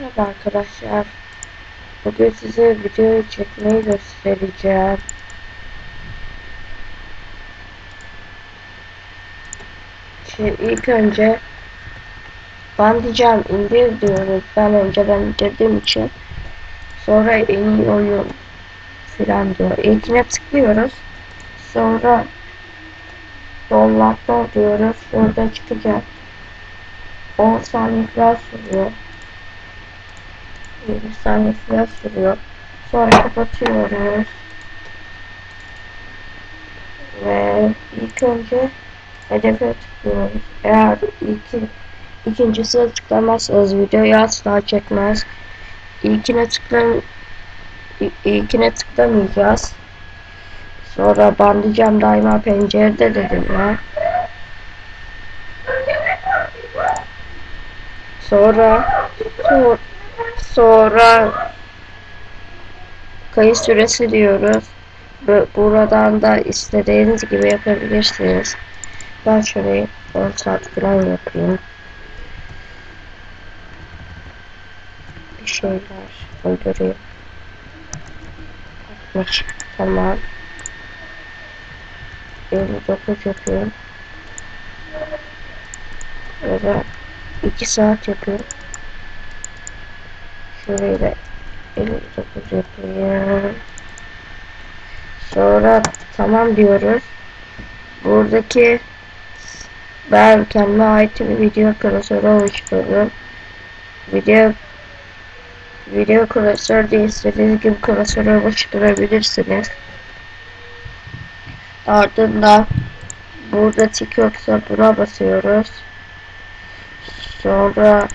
Merhaba arkadaşlar. Bugün size video çekmeyi göstereceğim. Şimdi ilk önce Bandicam indir diyoruz. Ben önceden indirdiğim için. Sonra en iyi oyun filan diyor. İlkine tıklıyoruz. Sonra downloadlar diyoruz. Orada çıkacak. 10 saniye falan sürüyor. 20 saniye falan sürüyor. Sonra kapatıyoruz. Ve ilk önce hedefe tıklıyoruz. Eğer iki, ikincisi tıklamazsanız videoyu asla çekmez. İlkine tıklam İ- ilkine tıklamayacağız. Sonra bandicam daima pencerede dedim ben. Sonra so- sonra kayıt süresi diyoruz. Ve buradan da istediğiniz gibi yapabilirsiniz. Ben şöyle 10 saat falan yapayım. Bir şeyler uydurayım. 60 tamam. 59 yapıyorum. Ya da 2 saat yapıyorum. Şurayı da 59 yapayım. Sonra tamam diyoruz. Buradaki ben kendime ait bir video klasörü oluşturdum. Video video klasör diye istediğiniz gibi klasörü oluşturabilirsiniz. Ardından burada tik yoksa buna basıyoruz. Sonra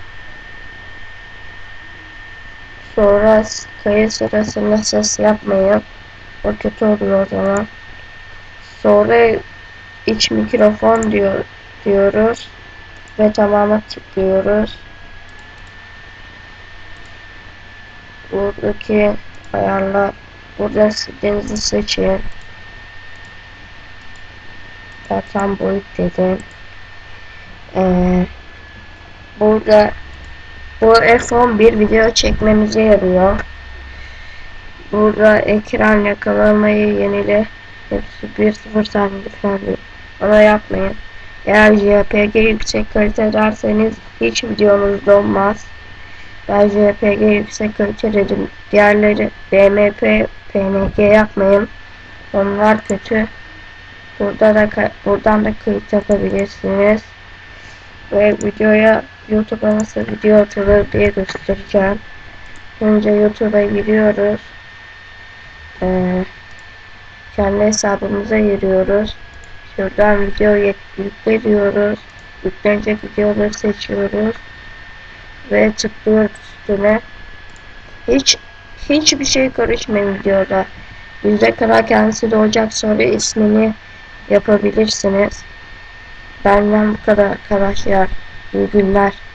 sonra kayıt sırasında ses yapmayın. O kötü oluyor o zaman. Sonra iç mikrofon diyor diyoruz ve tamama tıklıyoruz. Buradaki ayarlar burada istediğinizi seçin. Tam boyut dedim. Ee, burada bu F11 video çekmemize yarıyor. Burada ekran yakalamayı yenile. Hepsi 1-0 saniyede falan değil. Ona yapmayın. Eğer JPG yüksek kalite derseniz hiç videonuz donmaz. Ben JPG yüksek kalite dedim. Diğerleri BMP, PNG yapmayın. Onlar kötü. Burada da buradan da kayıt yapabilirsiniz. Ve videoya YouTube'a nasıl video atılır diye göstereceğim. Önce YouTube'a giriyoruz. Ee, kendi hesabımıza giriyoruz. Şuradan video yükle diyoruz. Yüklenecek videoları seçiyoruz. Ve tıklıyoruz üstüne. Hiç hiçbir şey karışmayın videoda. Yüzde kadar kendisi de olacak sonra ismini yapabilirsiniz. Benden bu kadar arkadaşlar. İyi günler.